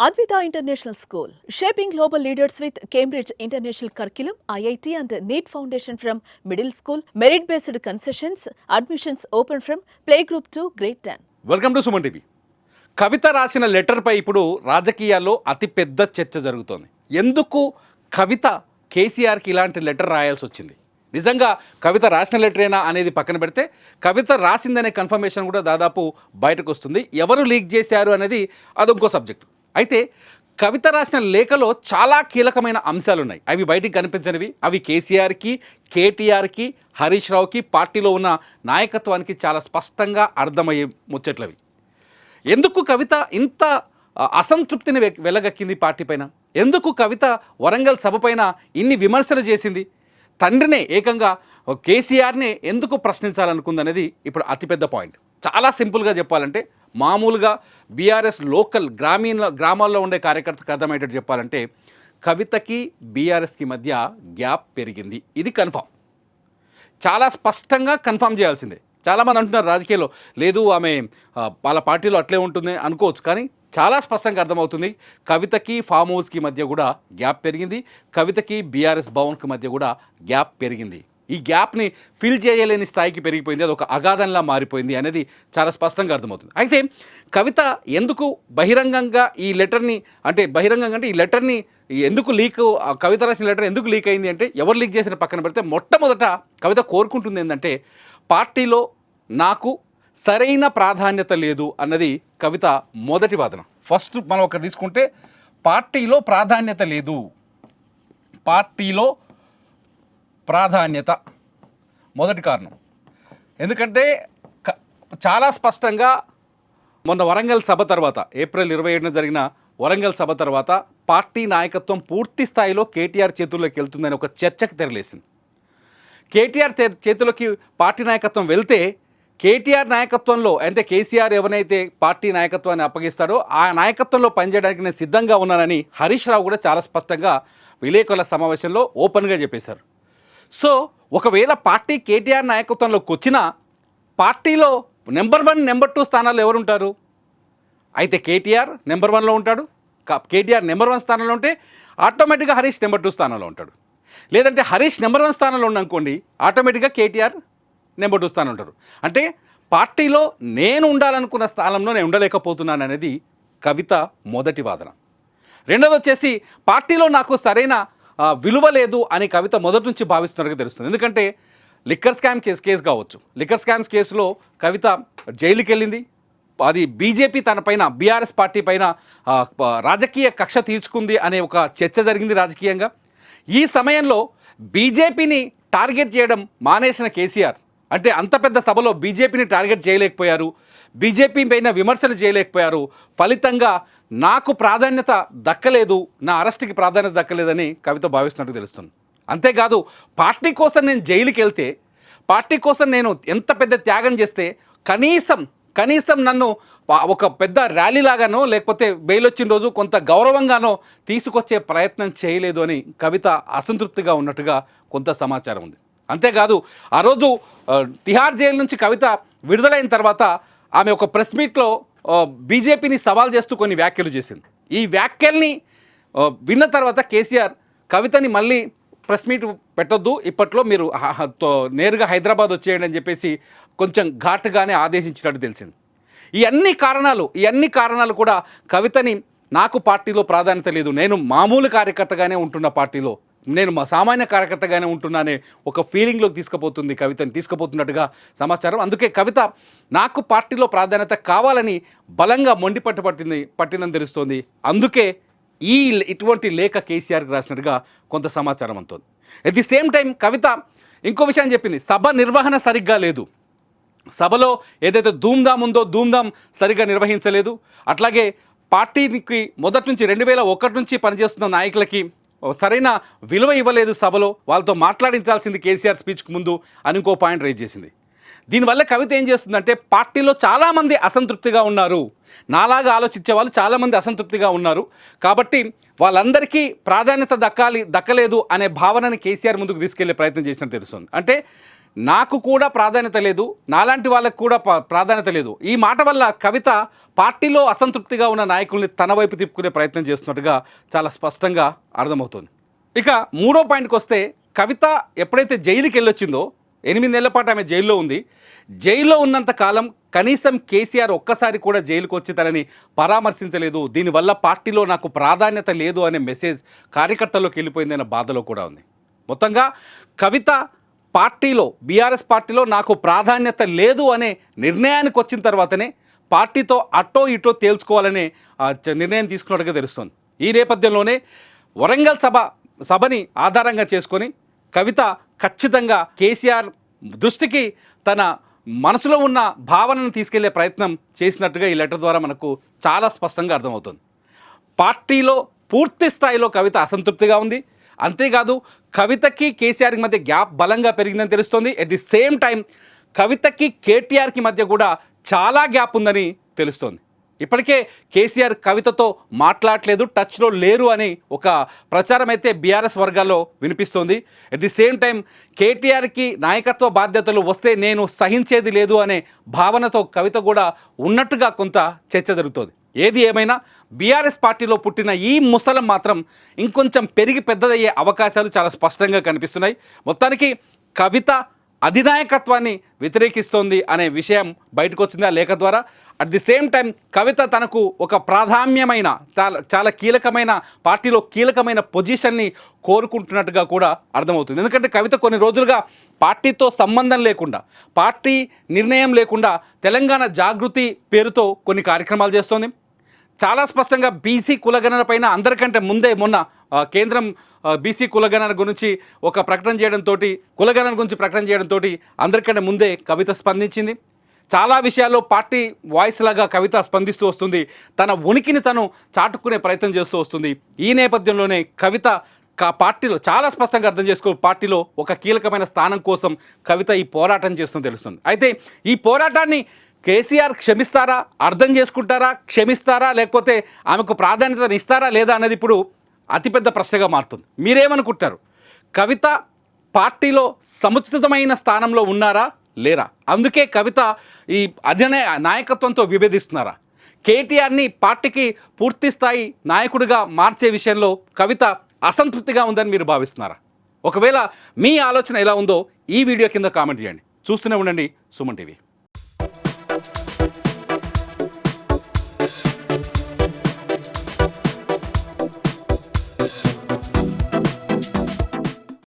Advitha international school shaping global leaders with Cambridge international curriculum IIT and NEET foundation from middle school merit based concessions admissions open from play group to grade ten welcome to Suman TV Kavitha రాసిన లెటర్పై ఇప్పుడు రాజకీయాల్లో అతిపెద్ద చర్చ జరుగుతోంది ఎందుకు కవిత కేసీఆర్కి ఇలాంటి లెటర్ రాయాల్సి వచ్చింది నిజంగా కవిత రాసిన లెటరేనా అనేది పక్కన పెడితే కవిత రాసిందనే కన్ఫర్మేషన్ కూడా దాదాపు బయటకు వస్తుంది ఎవరు లీక్ చేశారు అనేది అదొంకో సబ్జెక్టు అయితే కవిత రాసిన లేఖలో చాలా కీలకమైన అంశాలు ఉన్నాయి అవి బయటికి కనిపించనివి. అవి కేసీఆర్కి కేటీఆర్కి హరీష్ రావుకి పార్టీలో ఉన్న నాయకత్వానికి చాలా స్పష్టంగా అర్థమయ్యే ముచ్చట్లవి. ఎందుకు కవిత ఇంత అసంతృప్తిని వె- వెలగక్కింది పార్టీ పైన? ఎందుకు కవిత వరంగల్ సభ పైన ఇన్ని విమర్శలు చేసింది? తండ్రినే ఏకంగా కేసీఆర్నే ఎందుకు ప్రశ్నించాలనుకుందనేది ఇప్పుడు అతిపెద్ద పాయింట్. చాలా సింపుల్గా చెప్పాలంటే మామూలుగా బీఆర్ఎస్ లోకల్ గ్రామీణ గ్రామాల్లో ఉండే కార్యకర్తకు అర్థమయ్యేటట్టు చెప్పాలంటే కవితకి బీఆర్ఎస్కి మధ్య గ్యాప్ పెరిగింది. ఇది కన్ఫామ్. చాలా స్పష్టంగా కన్ఫర్మ్ చేయాల్సిందే. చాలామంది అంటున్నారు రాజకీయాల్లో లేదు ఆమె వాళ్ళ పార్టీలో అట్లే ఉంటుంది అనుకోవచ్చు. కానీ చాలా స్పష్టంగా అర్థమవుతుంది కవితకి ఫామ్ హౌస్కి మధ్య కూడా గ్యాప్ పెరిగింది కవితకి బీఆర్ఎస్ భవన్కి మధ్య కూడా గ్యాప్ పెరిగింది. ఈ గ్యాప్ని ఫిల్ చేయలేని స్థాయికి పెరిగిపోయింది అది ఒక అగాధంలా మారిపోయింది అనేది చాలా స్పష్టంగా అర్థమవుతుంది. అయితే కవిత ఎందుకు బహిరంగంగా ఈ లెటర్ని అంటే బహిరంగంగా అంటే ఈ లెటర్ని ఎందుకు లీక్ ఆ కవిత రాసిన లెటర్ ఎందుకు లీక్ అయింది అంటే ఎవరు లీక్ చేసిన పక్కన పెడితే మొట్టమొదట కవిత కోరుకుంటుంది ఏంటంటే పార్టీలో నాకు సరైన ప్రాధాన్యత లేదు అన్నది కవిత మొదటి వాదన. ఫస్ట్ మనం ఒకటి తీసుకుంటే పార్టీలో ప్రాధాన్యత లేదు. పార్టీలో ప్రాధాన్యత. మొదటి కారణం. ఎందుకంటే క- చాలా స్పష్టంగా మొన్న వరంగల్ సభ తర్వాత ఏప్రిల్ ఇరవై ఏడున జరిగిన వరంగల్ సభ తర్వాత పార్టీ నాయకత్వం పూర్తి స్థాయిలో కేటీఆర్ చేతుల్లోకి వెళ్తుందని ఒక చర్చకు తెరలేసింది. కేటీఆర్ చేతిలోకి పార్టీ నాయకత్వం వెళ్తే కేటీఆర్ నాయకత్వంలో అంటే కేసీఆర్ ఎవరైతే పార్టీ నాయకత్వాన్ని అప్పగిస్తాడో ఆ నాయకత్వంలో పనిచేయడానికి నేను సిద్ధంగా ఉన్నానని హరీష్ రావు కూడా చాలా స్పష్టంగా విలేకరుల సమావేశంలో ఓపెన్గా చెప్పేశారు. సో ఒకవేళ పార్టీ కేటీఆర్ నాయకత్వంలోకి వచ్చినా పార్టీలో నెంబర్ వన్ నెంబర్ టూ స్థానాలు ఎవరు ఉంటారు అయితే కేటీఆర్ నెంబర్ వన్లో ఉంటాడు. కేటీఆర్ నెంబర్ వన్ స్థానంలో ఉంటే ఆటోమేటిక్గా హరీష్ నెంబర్ టూ స్థానంలో ఉంటాడు. లేదంటే హరీష్ నెంబర్ వన్ స్థానంలో ఉండనుకోండి ఆటోమేటిక్గా కేటీఆర్ నెంబర్ టూ స్థానం ఉంటారు. అంటే పార్టీలో నేను ఉండాలనుకున్న స్థానంలో నేను ఉండలేకపోతున్నాను అనేది కవిత మొదటి వాదన. రెండోది వచ్చేసి పార్టీలో నాకు సరైన విలువ లేదు అని కవిత మొదటి నుంచి భావిస్తున్నట్టుగా తెలుస్తుంది. ఎందుకంటే లిక్కర్ స్కామ్ కేసు కేసు కావచ్చు. లిక్కర్ స్కామ్స్ కేసులో కవిత జైలుకి వెళ్ళింది అది బీజేపీ తన పైన బీఆర్ఎస్ పార్టీ పైన రాజకీయ కక్ష తీర్చుకుంది అనే ఒక చర్చ జరిగింది రాజకీయంగా. ఈ సమయంలో బీజేపీని టార్గెట్ చేయడం మానేసిన కేసీఆర్ అంటే అంత పెద్ద సభలో బీజేపీని టార్గెట్ చేయలేకపోయారు. బీజేపీ పైన విమర్శలు చేయలేకపోయారు. ఫలితంగా నాకు ప్రాధాన్యత దక్కలేదు. నా అరెస్ట్కి ప్రాధాన్యత దక్కలేదని కవిత భావిస్తున్నట్టు తెలుస్తుంది. అంతేకాదు పార్టీ కోసం నేను జైలుకి వెళ్తే పార్టీ కోసం నేను ఎంత పెద్ద త్యాగం చేస్తే కనీసం కనీసం నన్ను ఒక పెద్ద ర్యాలీ లాగానో లేకపోతే బెయిల్ వచ్చిన రోజు కొంత గౌరవంగానో తీసుకొచ్చే ప్రయత్నం చేయలేదు అని కవిత అసంతృప్తిగా ఉన్నట్టుగా కొంత సమాచారం ఉంది. అంతేకాదు ఆ రోజు తిహార్ జైలు నుంచి కవిత విడుదలైన తర్వాత ఆమె ఒక ప్రెస్ మీట్లో బీజేపీని సవాల్ చేస్తూ కొన్ని వ్యాఖ్యలు చేసింది. ఈ వ్యాఖ్యల్ని విన్న తర్వాత కేసీఆర్ కవితని మళ్ళీ ప్రెస్ మీట్ పెట్టొద్దు ఇప్పట్లో మీరు తో- నేరుగా హైదరాబాద్ వచ్చేయండి అని చెప్పేసి కొంచెం ఘాటుగానే ఆదేశించినట్టు తెలిసింది. ఈ అన్ని కారణాలు ఈ అన్ని కారణాలు కూడా కవితని నాకు పార్టీలో ప్రాధాన్యత లేదు. నేను మామూలు కార్యకర్తగానే ఉంటున్న పార్టీలో నేను మా సామాన్య కార్యకర్తగానే ఉంటున్నానే ఒక ఫీలింగ్లోకి తీసుకుపోతుంది కవితని తీసుకుపోతున్నట్టుగా సమాచారం. అందుకే కవిత నాకు పార్టీలో ప్రాధాన్యత కావాలని బలంగా మొండి పట్టు పట్టింది పట్టిందని తెలుస్తోంది. అందుకే ఈ ఇటువంటి లేఖ కేసీఆర్కి రాసినట్టుగా కొంత సమాచారం అంతోంది at the same time Kavitha ఇంకో విషయం చెప్పింది. సభ నిర్వహణ సరిగ్గా లేదు. సభలో ఏదైతే ధూమ్ధామ్ ఉందో ధూమ్ధామ్ సరిగ్గా నిర్వహించలేదు. అట్లాగే పార్టీకి మొదటి నుంచి రెండు వేల ఒకటి నుంచి పనిచేస్తున్న నాయకులకి సరైన విలువ ఇవ్వలేదు సభలో. వాళ్ళతో మాట్లాడించాల్సింది కేసీఆర్ స్పీచ్కి ముందు అని ఇంకో పాయింట్ రైజ్ చేసింది. దీనివల్ల కవిత ఏం చేస్తుందంటే పార్టీలో చాలామంది అసంతృప్తిగా ఉన్నారు. నాలాగా ఆలోచించే వాళ్ళు చాలామంది అసంతృప్తిగా ఉన్నారు. కాబట్టి వాళ్ళందరికీ ప్రాధాన్యత దక్కాలి దక్కలేదు అనే భావనని కేసీఆర్ ముందుకు తీసుకెళ్ళే ప్రయత్నం చేసినట్టు తెలుస్తుంది. అంటే నాకు కూడా ప్రాధాన్యత లేదు నాలాంటి వాళ్ళకు కూడా ప్రాధాన్యత లేదు. ఈ మాట వల్ల కవిత పార్టీలో అసంతృప్తిగా ఉన్న నాయకుల్ని తన వైపు తిప్పుకునే ప్రయత్నం చేస్తున్నట్టుగా చాలా స్పష్టంగా అర్థమవుతుంది. ఇక మూడో పాయింట్కి వస్తే కవిత ఎప్పుడైతే జైలుకి వెళ్ళొచ్చిందో ఎనిమిది నెలల పాటు ఆమె జైల్లో ఉంది. జైల్లో ఉన్నంత కాలం కనీసం కేసీఆర్ ఒక్కసారి కూడా జైలుకు వచ్చి తనని పరామర్శించలేదు. దీనివల్ల పార్టీలో నాకు ప్రాధాన్యత లేదు అనే మెసేజ్ కార్యకర్తల్లోకి వెళ్ళిపోయిందనే బాధలో కూడా ఉంది. మొత్తంగా కవిత పార్టీలో బీఆర్ఎస్ పార్టీలో నాకు ప్రాధాన్యత లేదు అనే నిర్ణయానికి వచ్చిన తర్వాతనే పార్టీతో అటో ఇటో తేల్చుకోవాలనే నిర్ణయం తీసుకున్నట్టుగా తెలుస్తుంది. ఈ నేపథ్యంలోనే వరంగల్ సభ సభని ఆధారంగా చేసుకొని కవిత ఖచ్చితంగా కేసీఆర్ దృష్టికి తన మనసులో ఉన్న భావనను తీసుకెళ్ళే ప్రయత్నం చేసినట్టుగా ఈ లెటర్ ద్వారా మనకు చాలా స్పష్టంగా అర్థమవుతుంది. పార్టీలో పూర్తి స్థాయిలో కవిత అసంతృప్తిగా ఉంది. అంతేకాదు కవితకి కేసీఆర్కి మధ్య గ్యాప్ బలంగా పెరిగిందని తెలుస్తోంది. ఎట్ ది సేమ్ టైం కవితకి కేటీఆర్కి మధ్య కూడా చాలా గ్యాప్ ఉందని తెలుస్తోంది. ఇప్పటికే కేసీఆర్ కవితతో మాట్లాడలేదు టచ్లో లేరు అని ఒక ప్రచారం అయితే బీఆర్ఎస్ వర్గాల్లో వినిపిస్తోంది. అట్ ది సేమ్ టైం కేటీఆర్కి నాయకత్వ బాధ్యతలు వస్తే నేను సహించేది లేదు అనే భావనతో కవిత కూడా ఉన్నట్టుగా కొంత చర్చ జరుగుతోంది. ఏది ఏమైనా బీఆర్ఎస్ పార్టీలో పుట్టిన ఈ ముసలం మాత్రం ఇంకొంచెం పెరిగి పెద్దదయ్యే అవకాశాలు చాలా స్పష్టంగా కనిపిస్తున్నాయి. మొత్తానికి కవిత అధినాయకత్వాన్ని వ్యతిరేకిస్తోంది అనే విషయం బయటకు వచ్చింది ఆ లేఖ ద్వారా? At the same time Kavitha తనకు ఒక ప్రాధాన్యమైన చాలా చాలా కీలకమైన పార్టీలో కీలకమైన పొజిషన్ని కోరుకుంటున్నట్టుగా కూడా అర్థమవుతుంది. ఎందుకంటే కవిత కొన్ని రోజులుగా పార్టీతో సంబంధం లేకుండా పార్టీ నిర్ణయం లేకుండా తెలంగాణ జాగృతి పేరుతో కొన్ని కార్యక్రమాలు చేస్తోంది. చాలా స్పష్టంగా బీసీ కులగణన పైన అందరికంటే ముందే మొన్న కేంద్రం బీసీ కులగణన గురించి ఒక ప్రకటన చేయడంతో కులగణన గురించి ప్రకటన చేయడంతో అందరికంటే ముందే కవిత స్పందించింది. చాలా విషయాల్లో పార్టీ వాయిస్ లాగా కవిత స్పందిస్తూ వస్తుంది. తన ఉనికిని తను చాటుకునే ప్రయత్నం చేస్తూ వస్తుంది. ఈ నేపథ్యంలోనే కవిత కా పార్టీలో చాలా స్పష్టంగా అర్థం చేసుకో పార్టీలో ఒక కీలకమైన స్థానం కోసం కవిత ఈ పోరాటం చేస్తుందని తెలుస్తుంది. అయితే ఈ పోరాటాన్ని కేసీఆర్ క్షమిస్తారా? అర్థం చేసుకుంటారా? క్షమిస్తారా? లేకపోతే ఆమెకు ప్రాధాన్యత ఇస్తారా లేదా అనేది ఇప్పుడు అతిపెద్ద ప్రశ్నగా మారుతుంది. మీరేమనుకుంటారు? కవిత పార్టీలో సముచితమైన స్థానంలో ఉన్నారా? లేరా? అందుకే కవిత ఈ అధినయ నాయకత్వంతో విభేదిస్తున్నారా? కేటీఆర్ని పార్టీకి పూర్తి స్థాయి నాయకుడిగా మార్చే విషయంలో కవిత అసంతృప్తిగా ఉందని మీరు భావిస్తున్నారా? ఒకవేళ మీ ఆలోచన ఎలా ఉందో ఈ వీడియో కింద కామెంట్ చేయండి. చూస్తూనే ఉండండి సుమన్ టీవీ.